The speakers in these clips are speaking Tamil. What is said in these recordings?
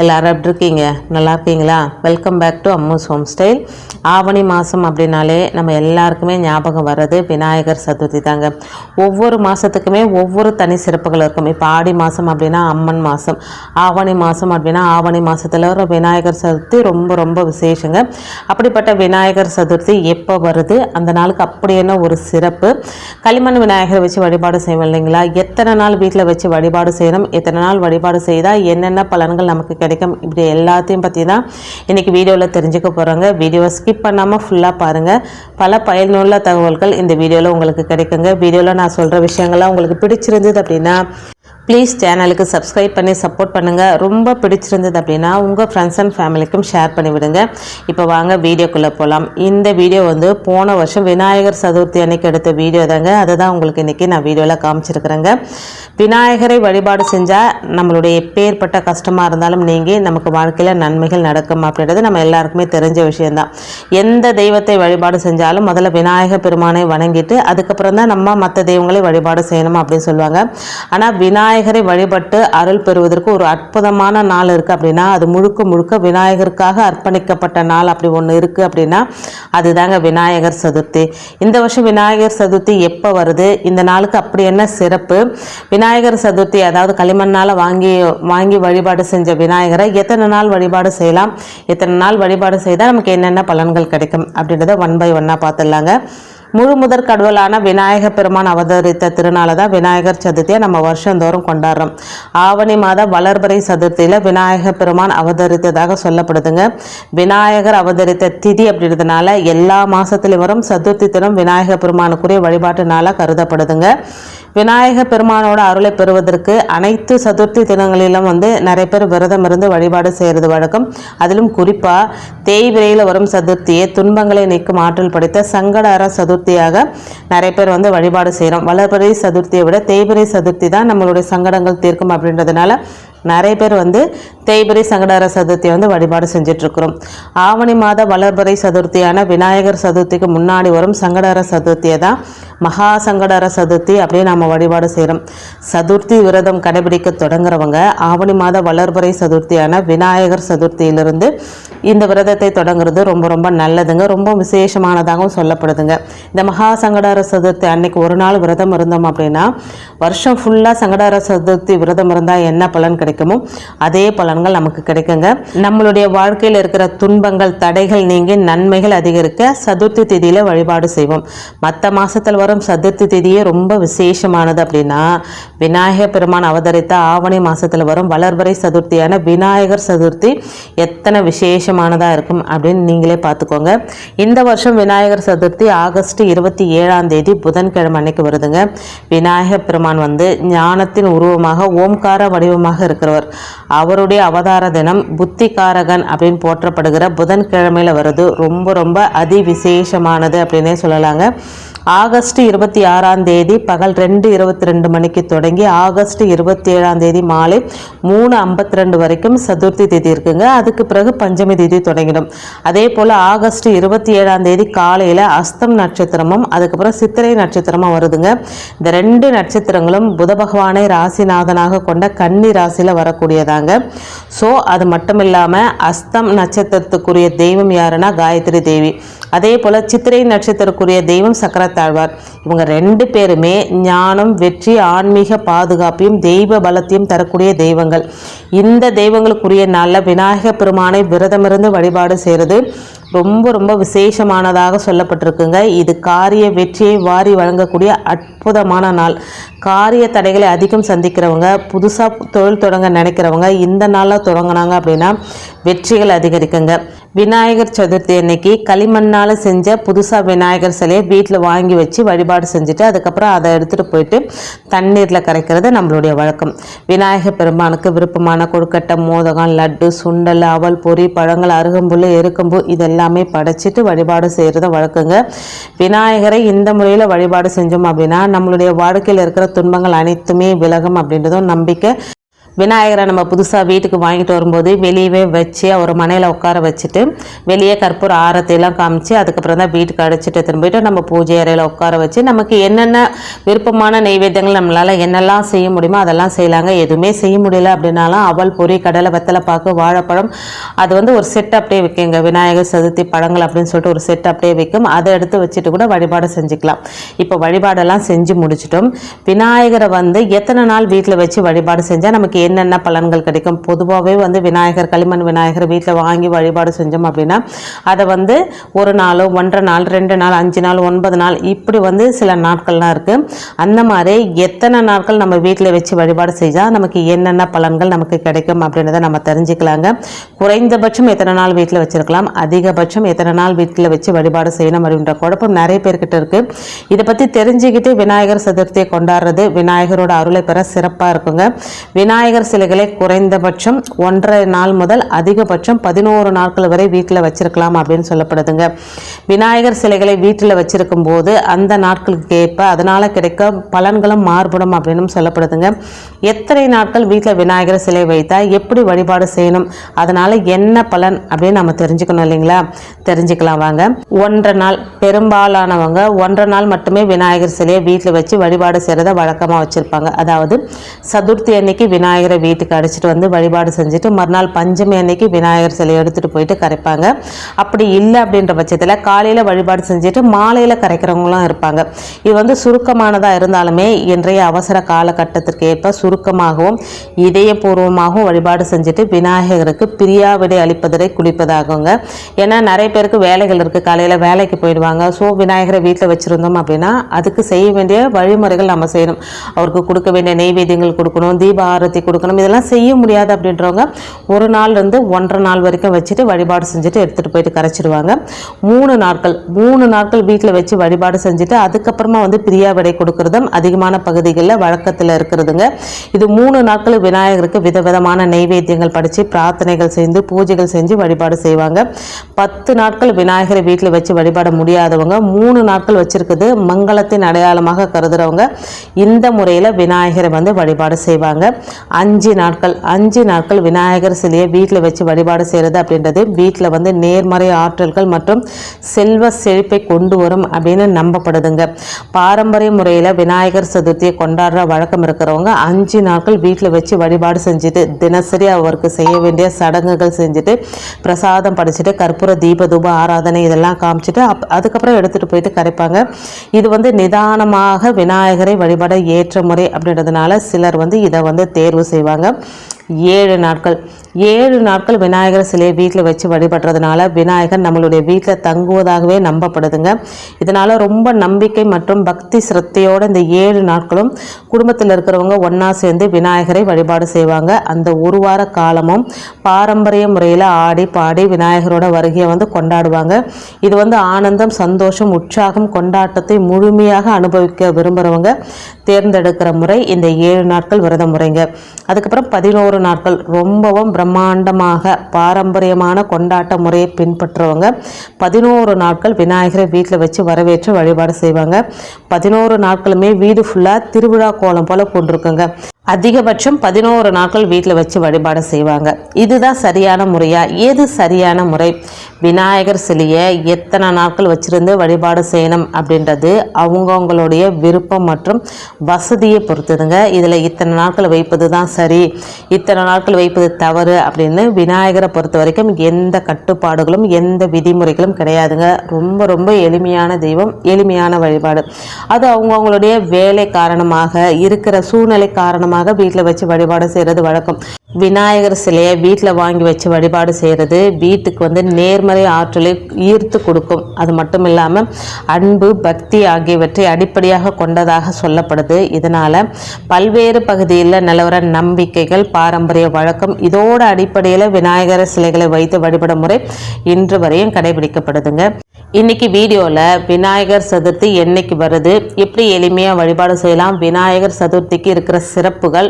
எல்லாரும் எப்படி இருக்கீங்க? நல்லா இருக்கீங்களா? Welcome back to Ammu's home style ஆவணி மாதம் அப்படின்னாலே நம்ம எல்லாருக்குமே ஞாபகம் வர்றது விநாயகர் சதுர்த்தி தாங்க. ஒவ்வொரு மாதத்துக்குமே ஒவ்வொரு தனி சிறப்புகள் இருக்கும். இப்போ ஆடி மாதம் அப்படின்னா அம்மன் மாதம் ஆவணி மாதம் அப்படின்னா ஆவணி மாதத்தில் வர விநாயகர் சதுர்த்தி ரொம்ப ரொம்ப விசேஷங்க. அப்படிப்பட்ட விநாயகர் சதுர்த்தி எப்போ வருது? அந்த நாளுக்கு அப்படி என்ன ஒரு சிறப்பு? களிமண் விநாயகரை வச்சு வழிபாடு செய்வோம் இல்லைங்களா? எத்தனை நாள் வீட்டில் வச்சு வழிபாடு செய்யணும்? எத்தனை நாள் வழிபாடு செய்தால் என்னென்ன பலன்கள் நமக்கு கிடைக்கும். இப்படி எல்லாத்தையும் பற்றி தான் இன்றைக்கி வீடியோவில் தெரிஞ்சுக்க போகிறாங்க வீடியோவை ஸ்கிப் பண்ணாமல் ஃபுல்லாக பாருங்கள் பல பயனுள்ள தகவல்கள் இந்த வீடியோவில் உங்களுக்கு கிடைக்குங்க. வீடியோவில் நான் சொல்கிற விஷயங்கள்லாம் உங்களுக்கு பிடிச்சிருந்தது அப்படின்னா ப்ளீஸ் சேனலுக்கு சப்ஸ்கிரைப் பண்ணி சப்போர்ட் பண்ணுங்கள் ரொம்ப பிடிச்சிருந்தது அப்படின்னா உங்கள் ஃப்ரெண்ட்ஸ் அண்ட் ஃபேமிலிக்கும் ஷேர் பண்ணிவிடுங்க இப்போ வாங்க வீடியோக்குள்ளே போகலாம் இந்த வீடியோ வந்து போன வருஷம் விநாயகர் சதுர்த்தி அன்னைக்கு எடுத்த வீடியோ தாங்க. அதை தான் உங்களுக்கு இன்றைக்கி நான் வீடியோவில் காமிச்சிருக்கிறேங்க. விநாயகரை வழிபாடு செஞ்சால் நம்மளுடைய எப்பேற்பட்ட கஷ்டமாக இருந்தாலும் நீங்கி நமக்கு வாழ்க்கையில் நன்மைகள் நடக்கும் அப்படின்றது நம்ம எல்லாருக்குமே தெரிஞ்ச விஷயந்தான் எந்த தெய்வத்தை வழிபாடு செஞ்சாலும் முதல்ல விநாயகர் பெருமானை வணங்கிட்டு அதுக்கப்புறம் தான் நம்ம மற்ற தெய்வங்களை வழிபாடு செய்யணும் அப்படின்னு சொல்லுவாங்க. ஆனால் விநாயகர் விநாயகரை வழிபட்டு அருள் பெறுவதற்கு ஒரு அற்புதமான நாள் இருக்குது அப்படின்னா அது முழுக்க முழுக்க விநாயகருக்காக அர்ப்பணிக்கப்பட்ட நாள் அப்படி ஒன்று இருக்குது அப்படின்னா அதுதாங்க விநாயகர் சதுர்த்தி. இந்த வருஷம் விநாயகர் சதுர்த்தி எப்போ வருது? இந்த நாளுக்கு அப்படி என்ன சிறப்பு? விநாயகர் சதுர்த்தி அதாவது களிமண்ணால் வாங்கி வாங்கி வழிபாடு செஞ்ச விநாயகரை எத்தனை நாள் வழிபாடு செய்யலாம்? எத்தனை நாள் வழிபாடு செய்தால் நமக்கு என்னென்ன பலன்கள் கிடைக்கும்? அப்படின்றத ஒன் பை ஒன்னாக பார்த்துடலாங்க. முழு முதற் கடவுளான விநாயக பெருமான் அவதரித்த திருநாளை தான் விநாயகர் சதுர்த்தியை நம்ம வருஷந்தோறும் கொண்டாடுறோம். ஆவணி மாத வளர்பறை சதுர்த்தியில் விநாயக பெருமான் அவதரித்ததாக சொல்லப்படுதுங்க. விநாயகர் அவதரித்த திதி அப்படின்றதுனால எல்லா மாதத்துலையும் வரும் சதுர்த்தி தினம் விநாயக பெருமானுக்குரிய வழிபாட்டு நாளாக கருதப்படுதுங்க. விநாயக பெருமானோட அருளை பெறுவதற்கு அனைத்து சதுர்த்தி தினங்களிலும் வந்து நிறைய பேர் விரதம் இருந்து வழிபாடு செய்கிறது வழக்கம். அதிலும் குறிப்பாக தேய்விரையில் வரும் சதுர்த்தியை துன்பங்களை நீக்கும் ஆற்றல் படைத்த சங்கடார சதுர்த்தியாக நிறைய பேர் வந்து வழிபாடு செய்கிறோம் வளர்பிறை சதுர்த்தியை விட தேய்பிறை சதுர்த்தி தான் நம்மளுடைய சங்கடங்கள் தீர்க்கும் அப்படின்றதுனால நிறைய பேர் வந்து தேய்பிரை சங்கடார சதுர்த்தியை வந்து வழிபாடு செஞ்சிட்ருக்குறோம். ஆவணி மாத வளர்பறை சதுர்த்தியான விநாயகர் சதுர்த்திக்கு முன்னாடி வரும் சங்கடார சதுர்த்தியை தான் மகா சங்கடார சதுர்த்தி அப்படியே நம்ம வழிபாடு செய்கிறோம் சதுர்த்தி விரதம் கடைபிடிக்க தொடங்குறவங்க ஆவணி மாத வளர்பறை சதுர்த்தியான விநாயகர் சதுர்த்தியிலிருந்து இந்த விரதத்தை தொடங்குறது ரொம்ப ரொம்ப நல்லதுங்க. ரொம்ப விசேஷமானதாகவும் சொல்லப்படுதுங்க. இந்த மகா சங்கடார சதுர்த்தி அன்னைக்கு ஒரு நாள் விரதம் இருந்தோம் அப்படின்னா வருஷம் ஃபுல்லாக சங்கடார சதுர்த்தி விரதம் இருந்தால் என்ன பலன் கிடைக்கும்? அதே பலன்கள் நமக்கு கிடைக்குங்க. நம்மளுடைய வாழ்க்கையில் இருக்கிற துன்பங்கள் தடைகள் நீங்கி நன்மைகள் அதிகரிக்க சதுர்த்தி திதியில் வழிபாடு செய்வோம். மற்ற மாதத்தில் வரும் சதுர்த்தி திதியே ரொம்ப விசேஷமானது அப்படின்னா விநாயகர் பெருமான் அவதரித்த ஆவணி மாதத்தில் வரும் வளர்வரை சதுர்த்தியான விநாயகர் சதுர்த்தி எத்தனை விசேஷமானதாக இருக்கும் அப்படின்னு நீங்களே பார்த்துக்கோங்க. இந்த வருஷம் விநாயகர் சதுர்த்தி ஆகஸ்ட் இருபத்தி ஏழாம் தேதி புதன்கிழமை அன்னைக்கு வருதுங்க. விநாயகர் பெருமான் வந்து ஞானத்தின் உருவமாக ஓம்கார வடிவமாக இருக்கிறவர். அவருடைய அவதார தினம் புத்திகாரகன் அப்படின்னு போற்றப்படுகிற புதன்கிழமையில் வருது. ரொம்ப ரொம்ப அதி விசேஷமானது அப்படின்னே சொல்லலாங்க. ஆகஸ்ட் இருபத்தி ஆறாம் தேதி பகல் ரெண்டு இருபத்தி ரெண்டு மணிக்கு தொடங்கி ஆகஸ்ட் இருபத்தி ஏழாம் தேதி மாலை மூணு ஐம்பத்தி ரெண்டு வரைக்கும் சதுர்த்தி திதி இருக்குங்க. அதுக்கு பிறகு பஞ்சமி திதி தொடங்கிடும். அதே போல் ஆகஸ்ட் இருபத்தி ஏழாம் தேதி காலையில் அஸ்தம் நட்சத்திரமும் அதுக்கப்புறம் சித்திரை நட்சத்திரமும் வருதுங்க. இந்த ரெண்டு நட்சத்திரங்களும் புத பகவானை ராசிநாதனாக கொண்ட கன்னி ராசியில் வரக்கூடியதாங்க. ஸோ அது மட்டும் இல்லாமல் அஸ்தம் நட்சத்திரத்துக்குரிய தெய்வம் யாருன்னா காயத்ரி தேவி. அதே போல் சித்திரை நட்சத்திரக்குரிய தெய்வம் சக்கர சக்கரத்தாழ்வார் இவங்க ரெண்டு பேருமே ஞானம் வெற்றி ஆன்மீக பாதுகாப்பையும் தெய்வ பலத்தையும் தரக்கூடிய தெய்வங்கள். இந்த தெய்வங்களுக்குரிய நல்ல விநாயக பெருமானை விரதமிருந்து வழிபாடு செய்கிறது ரொம்ப ரொம்ப விசேஷமானதாக சொல்லப்பட்டிருக்குங்க. இது காரிய வெற்றியை வாரி வழங்கக்கூடிய அற்புதமான நாள். காரிய தடைகளை அதிகம் சந்திக்கிறவங்க புதுசாக தொழில் தொடங்க நினைக்கிறவங்க இந்த நாளில் தொடங்கினாங்க அப்படின்னா வெற்றிகள் அதிகரிக்குங்க. விநாயகர் சதுர்த்தி அன்னைக்கு களிமண்ணால் செஞ்ச புதுசாக விநாயகர் சிலையை வீட்டில் வாங்கி வச்சு வழிபாடு செஞ்சுட்டு அதுக்கப்புறம் அதை எடுத்துகிட்டு போயிட்டு தண்ணீரில் கரைக்கிறது நம்மளுடைய வழக்கம். விநாயகர் பெருமானுக்கு விருப்பமான கொழுக்கட்டை மோதகம் லட்டு சுண்டல் அவல் பொறி பழங்கள் அருகம்புல் எருக்கம்பு இதெல்லாமே படைச்சிட்டு வழிபாடு செய்கிறது வழக்கங்க. விநாயகரை இந்த முறையில் வழிபாடு செஞ்சோம் அப்படின்னா நம்மளுடைய வாழ்க்கையில் இருக்கிற துன்பங்கள் அனைத்துமே விலகும் அப்படின்றதும் நம்பிக்கை. விநாயகரை நம்ம புதுசாக வீட்டுக்கு வாங்கிட்டு வரும்போது வெளியவே வச்சு அவர் மனையில் உட்கார வச்சுட்டு வெளியே கற்பூர ஆரத்தையெல்லாம் காமிச்சு அதுக்கப்புறம் தான் வீட்டுக்கு அடைச்சிட்டு எடுத்துன்னு போயிட்டு நம்ம பூஜை அறையில் உட்கார வச்சு நமக்கு என்னென்ன விருப்பமான நைவேத்தியங்கள் நம்மளால் என்னெல்லாம் செய்ய முடியுமோ அதெல்லாம் செய்யலாங்க. எதுவுமே செய்ய முடியல அப்படின்னாலும் அவல் பொரி கடலை வெத்தலை பாக்கு வாழைப்பழம் அது வந்து ஒரு செட் அப்படியே விற்குங்க விநாயகர் சதுர்த்தி பழங்கள் அப்படின்னு சொல்லிட்டு ஒரு செட் அப்படியே விற்கும் அதை எடுத்து வச்சுட்டு கூட வழிபாடு செஞ்சுக்கலாம். இப்போ வழிபாடெல்லாம் செஞ்சு முடிச்சிட்டோம். விநாயகரை வந்து எத்தனை நாள் வீட்டில் வச்சு வழிபாடு செஞ்சால் நமக்கு என்னென்ன பலன்கள் கிடைக்கும்? பொதுவாகவே வந்து விநாயகர் களிமண் விநாயகர் வீட்டில் வாங்கி வழிபாடு செஞ்சோம் அப்படின்னா அதை வந்து ஒரு நாளோ ஒன்றரை நாள் ரெண்டு நாள் அஞ்சு நாள் ஒன்பது நாள் இப்படி வந்து சில நாட்கள்லாம் இருக்குது அந்த மாதிரி எத்தனை நாட்கள் நம்ம வீட்டில் வச்சு வழிபாடு செஞ்சால் நமக்கு என்னென்ன பலன்கள் நமக்கு கிடைக்கும் அப்படின்றத நம்ம தெரிஞ்சுக்கலாங்க. குறைந்தபட்சம் எத்தனை நாள் வீட்டில் வச்சுருக்கலாம்? அதிகபட்சம் எத்தனை நாள் வீட்டில் வச்சு வழிபாடு செய்யணும் அப்படின்ற குழப்பம் நிறைய பேர்கிட்ட இருக்குது இதை பற்றி தெரிஞ்சுக்கிட்டு விநாயகர் சதுர்த்தியை கொண்டாடுறது விநாயகரோட அருளை பெற சிறப்பாக இருக்குங்க. விநாயகர் சிலைகளை குறைந்தபட்சம் ஒன்றரை நாள் முதல் அதிகபட்சம் பதினோரு நாட்கள் வரை வீட்டில் வச்சிருக்கலாம் அப்படின்னு சொல்லப்படுதுங்க. விநாயகர் சிலைகளை வீட்டில் வச்சிருக்கும் போது அந்த நாட்களுக்கு ஏற்ப அதனால் கிடைக்க பலன்களும் மாறுபடும் அப்படின்னு சொல்லப்படுதுங்க. எத்தனை நாட்கள் வீட்டில் விநாயகர் சிலை வைத்தா எப்படி வழிபாடு செய்யணும்? அதனால் என்ன பலன் அப்படின்னு நம்ம தெரிஞ்சுக்கணும் இல்லைங்களா? தெரிஞ்சுக்கலாம் வாங்க. ஒன்றரை நாள் பெரும்பாலானவங்க ஒன்றரை நாள் மட்டுமே விநாயகர் சிலையை வீட்டில் வச்சு வழிபாடு செய்கிறத வழக்கமாக வச்சுருப்பாங்க. அதாவது சதுர்த்தி அன்னைக்கு விநாயகர் வீட்டுக்கு அடிச்சிட்டு வந்து வழிபாடு செஞ்சுட்டு மறுநாள் பஞ்சமி அன்னைக்கு விநாயகர் சிலையை எடுத்துகிட்டு போயிட்டு கரைப்பாங்க. அப்படி இல்லை அப்படின்ற பட்சத்தில் காலையில் வழிபாடு செஞ்சுட்டு மாலையில் கரைக்கிறவங்களும் இருப்பாங்க. இது வந்து சுருக்கமானதாக இருந்தாலுமே இன்றைய அவசர காலகட்டத்திற்கு ஏற்ப சுருக்கமாகவும் இதயபூர்வமாகவும் வழிபாடு செஞ்சுட்டு விநாயகருக்கு பிரியாவிடை அளிப்பதை குளிப்பதாகுங்க. ஏன்னா நிறைய பேருக்கு வேலைகள் இருக்குது காலையில் வேலைக்கு போயிடுவாங்க. ஸோ விநாயகரை வீட்டில் வச்சுருந்தோம் அப்படின்னா அதுக்கு செய்ய வேண்டிய வழிமுறைகள் நம்ம செய்யணும். அவருக்கு கொடுக்க வேண்டிய நெய்வேத்தியங்கள் கொடுக்கணும் தீப ஆரத்தி கொடுக்கணும். இதெல்லாம் செய்ய முடியாது அப்படின்றவங்க ஒரு நாள் இருந்து ஒன்றரை நாள் வரைக்கும் வச்சுட்டு வழிபாடு செஞ்சுட்டு எடுத்துகிட்டு போயிட்டு கரைச்சிடுவாங்க. மூணு நாட்கள் மூணு நாட்கள் வீட்டில் வச்சு வழிபாடு செஞ்சுட்டு அதுக்கப்புறமா வந்து பிரியா விடை கொடுக்கறதும் அதிகமான பகுதிகளில் வழக்கத்தில் இருக்கிறதுங்க. இது மூணு நாட்கள் விநாயகருக்கு விதவிதமான நெய்வேத்தியங்கள் படித்து பிரார்த்தனைகள் செய்து பூஜைகள் செஞ்சு வழிபாடு செய்வாங்க. பத்து நாட்கள் விநாயகரை வீட்டில் வச்சு வழிபாட முடியாதவங்க மூணு நாட்கள் வச்சுருக்குது மங்களத்தின் அடையாளமாக கருதுறவங்க இந்த முறையில் விநாயகரை வந்து வழிபாடு செய்வாங்க. அஞ்சு நாட்கள் அஞ்சு நாட்கள் விநாயகர் சிலையை வீட்டில் வச்சு வழிபாடு செய்கிறது அப்படின்றது வீட்டில் வந்து நேர்மறை ஆற்றல்கள் மற்றும் செல்வ செழிப்பை கொண்டு வரும் அப்படின்னு நம்பப்படுதுங்க. பாரம்பரிய முறையில் விநாயகர் சதுர்த்தியை கொண்டாடுற வழக்கம் இருக்கிறவங்க அஞ்சு நாட்கள் வீட்டில் வச்சு வழிபாடு செஞ்சுட்டு தினசரி அவருக்கு செய்ய வேண்டிய சடங்குகள் செஞ்சுட்டு பிரசாதம் படிச்சுட்டு கற்பூர தீப தூப ஆராதனை இதெல்லாம் காமிச்சிட்டு அப் அதுக்கப்புறம் எடுத்துகிட்டு போயிட்டு கரைப்பாங்க. இது வந்து நிதானமாக விநாயகரை வழிபாட ஏற்ற முறை அப்படின்றதுனால சிலர் வந்து இதை வந்து தேர்வு செய்வாங்க. ஏழு நாட்கள். ஏழு நாட்கள் விநாயகர் சிலையை வீட்டில் வச்சு வழிபடுறதுனால விநாயகர் நம்மளுடைய வீட்டில் தங்குவதாகவே நம்பப்படுதுங்க. இதனால் ரொம்ப நம்பிக்கை மற்றும் பக்தி சிரத்தையோடு இந்த ஏழு நாட்களும் குடும்பத்தில் இருக்கிறவங்க ஒன்றா சேர்ந்து விநாயகரை வழிபாடு செய்வாங்க. அந்த ஒரு வார காலமும் பாரம்பரிய முறையில் ஆடி பாடி விநாயகரோட வருகையை வந்து கொண்டாடுவாங்க. இது வந்து ஆனந்தம் சந்தோஷம் உற்சாகம் கொண்டாட்டத்தை முழுமையாக அனுபவிக்க விரும்புகிறவங்க தேர்ந்தெடுக்கிற முறை இந்த ஏழு நாட்கள் விரத முறைங்க. அதுக்கப்புறம் பதினோரு நாட்கள் ரொம்பவும் பிரம்மாண்டமாக பாரம்பரியமான கொண்டாட்ட முறையை பின்பற்றுறவங்க பதினோரு நாட்கள் விநாயகரை வீட்டில் வச்சு வரவேற்று வழிபாடு செய்வாங்க. பதினோரு நாட்களுமே வீடு ஃபுல்லாக திருவிழா கோலம் போல் கொண்டிருக்குங்க அதிகபட்சம் பதினோரு நாட்கள் வீட்டில் வச்சு வழிபாடு செய்வாங்க. இதுதான் சரியான முறையா? எது சரியான முறை? விநாயகர் சிலையை எத்தனை நாட்கள் வச்சிருந்து வழிபாடு செய்யணும் அப்படின்றது அவங்கவுங்களுடைய விருப்பம் மற்றும் வசதியை பொறுத்துதுங்க. இதில் இத்தனை நாட்கள் வைப்பது தான் சரி. இத்தனை நாட்கள் வைப்பது தவறு. அப்படின்னு விநாயகரை பொறுத்த வரைக்கும் எந்த கட்டுப்பாடுகளும் எந்த விதிமுறைகளும் கிடையாதுங்க. ரொம்ப ரொம்ப எளிமையான தெய்வம் எளிமையான வழிபாடு. அது அவங்கவுங்களுடைய வேலை காரணமாக இருக்கிற சூழ்நிலை காரணமாக வீட்டில் வச்சு வழிபாடு செய்கிறது வழக்கம். விநாயகர் சிலையை வீட்டில் வாங்கி வச்சு வழிபாடு செய்கிறது வீட்டுக்கு வந்து நேர்மறை ஆற்றலை ஈர்த்து கொடுக்கும். அது மட்டும் இல்லாமல் அன்பு பக்தி ஆகியவற்றை அடிப்படையாக கொண்டதாக சொல்லப்படுது. இதனால் பல்வேறு பகுதியில் நிலவர நம்பிக்கைகள் பாரம்பரிய வழக்கம் இதோட அடிப்படையில் விநாயகர் சிலைகளை வைத்து வழிபடும் முறை இன்று வரையும் கடைபிடிக்கப்படுதுங்க. இன்றைக்கி வீடியோவில் விநாயகர் சதுர்த்தி என்றைக்கு வருது? எப்படி எளிமையாக வழிபாடு செய்யலாம்? விநாயகர் சதுர்த்திக்கு இருக்கிற சிறப்புகள்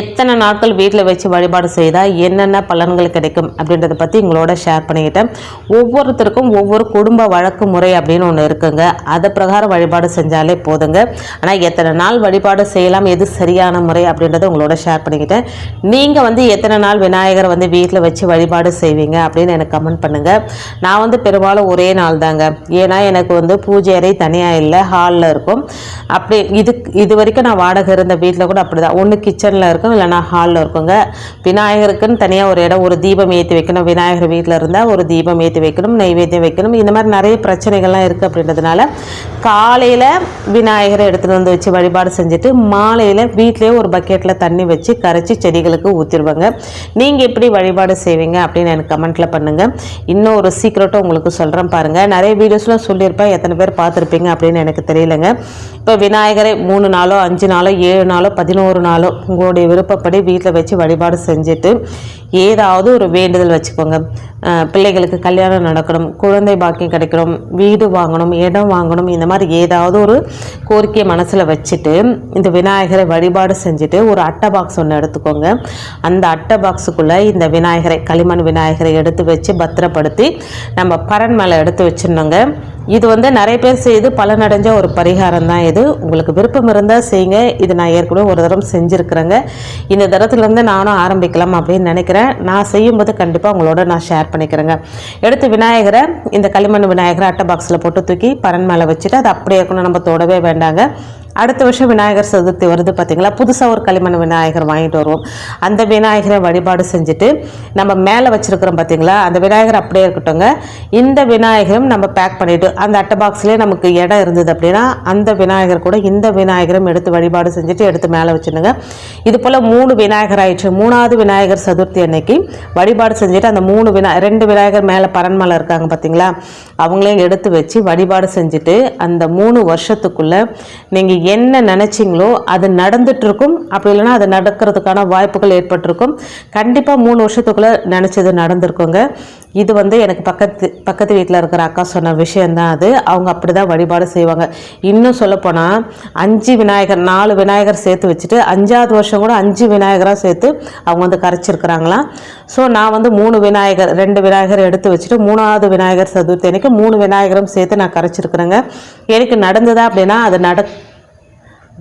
எத்தனை நாட்கள் வீட்டில் வச்சு வழிபாடு செய்தால் என்னென்ன பலன்கள் கிடைக்கும் அப்படின்றத பற்றி உங்களோட ஷேர் பண்ணிக்கிட்டேன். ஒவ்வொருத்தருக்கும் ஒவ்வொரு குடும்ப வழக்கு முறை அப்படின்னு ஒன்று இருக்குங்க. அதை பிரகாரம் வழிபாடு செஞ்சாலே போதுங்க. ஆனால் எத்தனை நாள் வழிபாடு செய்யலாம்? எது சரியான முறை அப்படின்றத உங்களோட ஷேர் பண்ணிக்கிட்டேன். நீங்கள் வந்து எத்தனை நாள் விநாயகரை வந்து வீட்டில் வச்சு வழிபாடு செய்வீங்க அப்படின்னு எனக்கு கமெண்ட் பண்ணுங்கள் நான் வந்து பெரும்பாலும் ஒரே நாள் தாங்க ஏன்னா எனக்கு வந்து பூஜை அறை தனியாக இல்லை ஹாலில் இருக்கும். அப்படி இது இது வரைக்கும் நான் வாடகை இருந்த வீட்டில் கூட அப்படி தான் ஒன்று கிச்சனில் இருக்கும் இல்லைனா ஹாலில் இருக்குங்க. விநாயகருக்குன்னு தனியாக ஒரு இடம் ஒரு தீபம் ஏற்றி வைக்கணும். விநாயகர் வீட்டில் இருந்தால் ஒரு தீபம் ஏற்றி வைக்கணும் நெய்வேத்தியம் வைக்கணும். இந்த மாதிரி நிறைய பிரச்சனைகள்லாம் இருக்குது அப்படின்றதுனால காலையில் விநாயகரை எடுத்துகிட்டு வந்து வச்சு வழிபாடு செஞ்சுட்டு மாலையில் வீட்டிலேயே ஒரு பக்கெட்டில் தண்ணி வச்சு கரைச்சி செடிகளுக்கு ஊற்றிடுவாங்க நீங்கள் எப்படி வழிபாடு செய்வீங்க அப்படின்னு எனக்கு கமெண்ட்டில் பண்ணுங்கள் இன்னும் ஒரு சீக்கிரட்டும் உங்களுக்கு சொல்கிறேன் பாருங்கள் நிறைய வீடியோஸ்லாம் சொல்லியிருப்பேன். எத்தனை பேர் பார்த்துருப்பீங்க அப்படின்னு எனக்கு தெரியலங்க. இப்போ விநாயகரை மூணு நாளோ அஞ்சு நாளோ ஏழு நாளோ பதினோரு நாளோ உங்களுடைய விருப்பப்படி வீட்டில் வச்சு வழிபாடு செஞ்சுட்டு ஏதாவது ஒரு வேண்டுதல் வச்சுக்கோங்க. பிள்ளைகளுக்கு கல்யாணம் நடக்கணும் குழந்தை பாக்கியம் கிடைக்கணும் வீடு வாங்கணும் இடம் வாங்கணும் இந்த மாதிரி ஏதாவது ஒரு கோரிக்கையை மனசில் வச்சுட்டு இந்த விநாயகரை வழிபாடு செஞ்சுட்டு ஒரு அட்டை பாக்ஸ் ஒன்று எடுத்துக்கோங்க. அந்த அட்டை பாக்ஸுக்குள்ளே இந்த விநாயகரை களிமண் விநாயகரை எடுத்து வச்சு பத்திரப்படுத்தி நம்ம பரன் மேலே எடுத்து வச்சுருந்தோங்க இது வந்து நிறைய பேர் செய்து பலனடைஞ்ச ஒரு பரிகாரம் தான் இது. உங்களுக்கு விருப்பம் இருந்தால் செய்யுங்க. இது நான் ஏற்கனவே ஒரு தரம் செஞ்சுருக்குறேங்க. இந்த தரத்துலேருந்து நானும் ஆரம்பிக்கலாம் அப்படின்னு நினைக்கிறேன். நான் செய்யும்போது கண்டிப்பாக உங்களோட நான் ஷேர் பண்ணிக்கிறேங்க. எடுத்து விநாயகரை இந்த களிமண் விநாயகரை அட்டை பாக்ஸில் போட்டு தூக்கி பரன் மேலே வச்சுட்டு அது அப்படியே இருக்கணும். நம்ம தொடவே வேண்டாங்க. அடுத்த வருஷம் விநாயகர் சதுர்த்தி வருது பார்த்தீங்களா புதுசாக ஒரு களிமண் விநாயகர் வாங்கிட்டு வருவோம். அந்த விநாயகரை வழிபாடு செஞ்சுட்டு நம்ம மேலே வச்சுருக்கிறோம் பார்த்தீங்களா அந்த விநாயகர் அப்படியே இருக்கட்டும்ங்க. இந்த விநாயகரும் நம்ம பேக் பண்ணிவிட்டு அந்த அட்டை பாக்ஸ்லேயே நமக்கு இடம் இருந்தது அப்படின்னா அந்த விநாயகர் கூட இந்த விநாயகரும் எடுத்து வழிபாடு செஞ்சுட்டு எடுத்து மேலே வச்சுடுங்க. இது போல் மூணு விநாயகர் ஆயிடுச்சு. மூணாவது விநாயகர் சதுர்த்தி அன்னைக்கு வழிபாடு செஞ்சுட்டு அந்த மூணு வினா ரெண்டு விநாயகர் மேலே பரன்மலை இருக்காங்க பார்த்தீங்களா அவங்களையும் எடுத்து வச்சு வழிபாடு செஞ்சுட்டு அந்த மூணு வருஷத்துக்குள்ளே நீங்கள் என்ன நினச்சிங்களோ அது நடந்துட்டுருக்கும். அப்படி இல்லைன்னா அது நடக்கிறதுக்கான வாய்ப்புகள் ஏற்பட்டிருக்கும். கண்டிப்பாக மூணு வருஷத்துக்குள்ளே நினச்சது நடந்திருக்குங்க. இது வந்து எனக்கு பக்கத்து பக்கத்து வீட்டில் இருக்கிற அக்கா சொன்ன விஷயந்தான் அது. அவங்க அப்படி தான் வழிபாடு செய்வாங்க. இன்னும் சொல்லப்போனால் அஞ்சு விநாயகர் நாலு விநாயகர் சேர்த்து வச்சுட்டு அஞ்சாவது வருஷம் கூட அஞ்சு விநாயகராக சேர்த்து அவங்க வந்து கரைச்சிருக்கிறாங்களாம் ஸோ நான் வந்து மூணு விநாயகர் ரெண்டு விநாயகர் எடுத்து வச்சுட்டு மூணாவது விநாயகர் சதுர்த்தி அன்னைக்கு மூணு விநாயகரும் சேர்த்து நான் கரைச்சிருக்கிறேங்க. எனக்கு நடந்ததா அப்படின்னா அது நட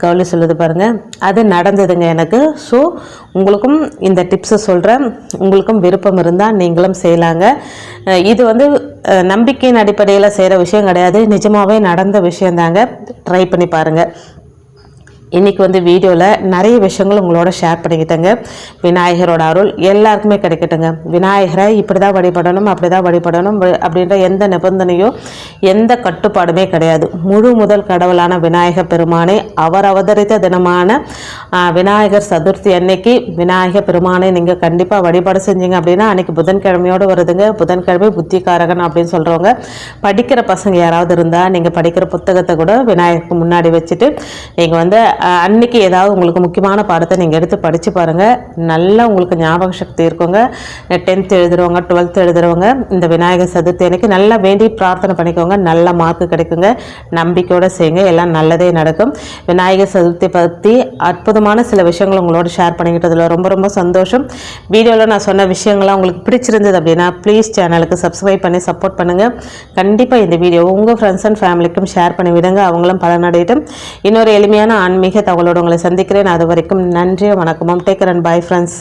கௌலி சொல்லுது பாருங்கள் அது நடந்ததுங்க எனக்கு. ஸோ உங்களுக்கும் இந்த டிப்ஸை சொல்கிறேன் உங்களுக்கும் விருப்பம் இருந்தால் நீங்களும் செய்யலாங்க. இது வந்து நம்பிக்கையின் அடிப்படையில் செய்கிற விஷயம் கிடையாது. நிஜமாகவே நடந்த விஷயந்தாங்க. ட்ரை பண்ணி பாருங்கள் இன்றைக்கி வந்து வீடியோவில் நிறைய விஷயங்கள் உங்களோட ஷேர் பண்ணிக்கிட்டேங்க. விநாயகரோட அருள் எல்லாருக்குமே கிடைக்கட்டுங்க. விநாயகரை இப்படி தான் வழிபடணும் அப்படி தான் வழிபடணும் அப்படின்ற எந்த நிபந்தனையோ எந்த கட்டுப்பாடுமே கிடையாது. முழு முதல் கடவுளான விநாயக பெருமானை அவர் அவதரித்த தினமான விநாயகர் சதுர்த்தி அன்னைக்கு விநாயக பெருமானை நீங்கள் கண்டிப்பாக வழிபாடு செஞ்சீங்க அப்படின்னா அன்றைக்கி புதன்கிழமையோடு வருதுங்க. புதன்கிழமை புத்திகாரகன் அப்படின்னு சொல்கிறவங்க படிக்கிற பசங்க யாராவது இருந்தால் நீங்கள் படிக்கிற புத்தகத்தை கூட விநாயகருக்கு முன்னாடி வச்சுட்டு நீங்கள் வந்து அன்னைக்கு ஏதாவது உங்களுக்கு முக்கியமான பாடத்தை நீங்கள் எடுத்து படித்து பாருங்கள் நல்லா உங்களுக்கு ஞாபக சக்தி இருக்குங்க. டென்த் எழுதுறவங்க டுவெல்த் எழுதுறவங்க இந்த விநாயகர் சதுர்த்தி அன்னைக்கு நல்லா வேண்டி பிரார்த்தனை பண்ணிக்கோங்க. நல்ல மார்க் கிடைக்குங்க. நம்பிக்கையோடு செய்யுங்க. எல்லாம் நல்லதே நடக்கும். விநாயகர் சதுர்த்தி பற்றி அற்புதமான சில விஷயங்கள் உங்களோட ஷேர் பண்ணிக்கிட்டதில் ரொம்ப ரொம்ப சந்தோஷம். வீடியோவில் நான் சொன்ன விஷயங்கள்லாம் உங்களுக்கு பிடிச்சிருந்தது அப்படின்னா ப்ளீஸ் சேனலுக்கு சப்ஸ்கிரைப் பண்ணி சப்போர்ட் பண்ணுங்கள் கண்டிப்பாக இந்த வீடியோ உங்கள் ஃப்ரெண்ட்ஸ் அண்ட் ஃபேமிலிக்கும் ஷேர் பண்ணி விடுங்க. அவங்களும் பலனடையட்டும். இன்னொரு எளிமையான ஆன்மீக ஆன்மீக தகவலோடு உங்களை சந்திக்கிறேன். அது வரைக்கும் நன்றி வணக்கமும். Taker and bye friends